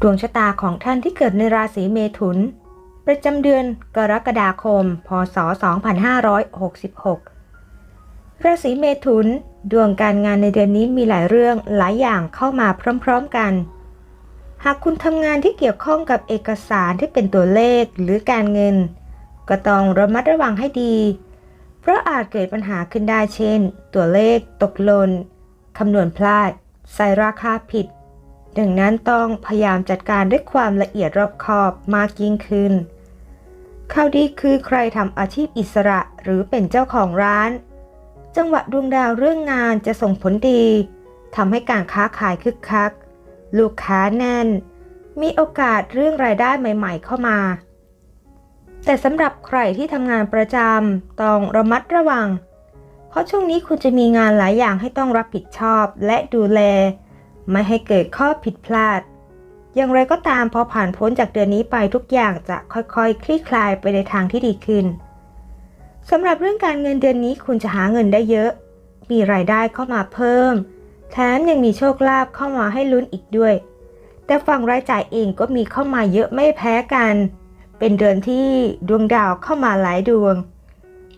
ดวงชะตาของท่านที่เกิดในราศีเมถุน ประจำเดือนกรกฎาคม พศ 2566 ราศีเมถุน ดวงการงานในเดือนนี้มีหลายเรื่องหลายอย่างเข้ามาพร้อมๆกัน หากคุณทำงานที่เกี่ยวข้องกับเอกสารที่เป็นตัวเลขหรือการเงิน ก็ต้องระมัดระวังให้ดี เพราะอาจเกิดปัญหาขึ้นได้เช่น ตัวเลขตกหล่นคำนวณพลาด ใส่ราคาผิด ดังนั้นต้องพยายามจัดการด้วยความละเอียดรอบคอบมากยิ่งขึ้นข่าวดีคือใครทำอาชีพอิสระหรือเป็นเจ้าของร้าน จังหวะดวงดาวเรื่องงานจะส่งผลดีทำให้การค้าขายคึกคัก ลูกค้าแน่น มีโอกาสเรื่องรายได้ใหม่ ๆ เข้ามา แต่สำหรับใครที่ทำงานประจำต้องระมัดระวัง เพราะช่วงนี้คุณจะมีงานหลายอย่างให้ต้องรับผิดชอบและดูแล ไม่ให้เกิดข้อผิดพลาด อย่างไรก็ตามพอผ่านพ้นจากเดือนนี้ไปทุกอย่างจะค่อยๆคลี่คลายไปในทางที่ดีขึ้นสำหรับเรื่องการเงินเดือนนี้คุณจะหาเงินได้เยอะ มีรายได้เข้ามาเพิ่ม แถมยังมีโชคลาภเข้ามาให้ลุ้นอีกด้วย แต่ฝั่งรายจ่ายเองก็มีเข้ามาเยอะไม่แพ้กัน เป็นเดือนที่ดวงดาวเข้ามาหลายดวง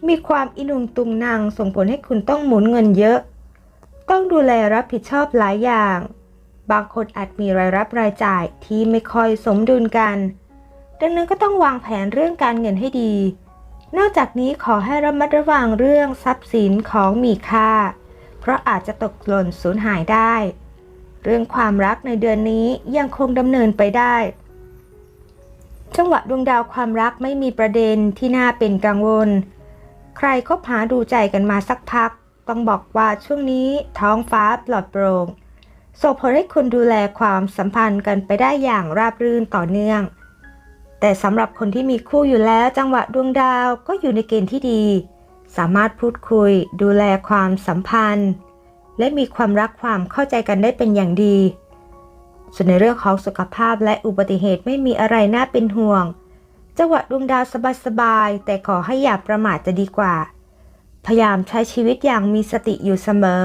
มีความอินุงตุงนางส่งผลให้คุณต้องหมุนเงินเยอะ ต้องดูแลรับผิดชอบหลายอย่าง บางคนอาจมีรายรับรายจ่ายที่ไม่ค่อยสมดุลกัน ดังนั้นก็ต้องวางแผนเรื่องการเงินให้ดี นอกจากนี้ขอให้ระมัดระวังเรื่องทรัพย์สินของมีค่า เพราะอาจจะตกหล่นสูญหายได้ เรื่องความรักในเดือนนี้ยังคงดำเนินไปได้ จังหวะดวงดาวความรักไม่มีประเด็นที่น่าเป็นกังวล ใครคบหาดูใจกันมาสักพัก ต้องบอกว่าช่วงนี้ท้องฟ้าปลอดโปร่ง ส่งผลให้คุณดูแลความสัมพันธ์กันไปได้อย่างราบรื่นต่อเนื่อง แต่สำหรับคนที่มีคู่อยู่แล้วจังหวะดวงดาวก็อยู่ในเกณฑ์ที่ดี สามารถพูดคุย ดูแลความสัมพันธ์ และมีความรักความเข้าใจกันได้เป็นอย่างดี ส่วนในเรื่องของสุขภาพและอุบัติเหตุไม่มีอะไรน่าเป็นห่วง จังหวะดวงดาวสบายๆแต่ขอให้อย่าประมาทจะดีกว่า พยายามใช้ชีวิตอย่างมีสติอยู่เสมอ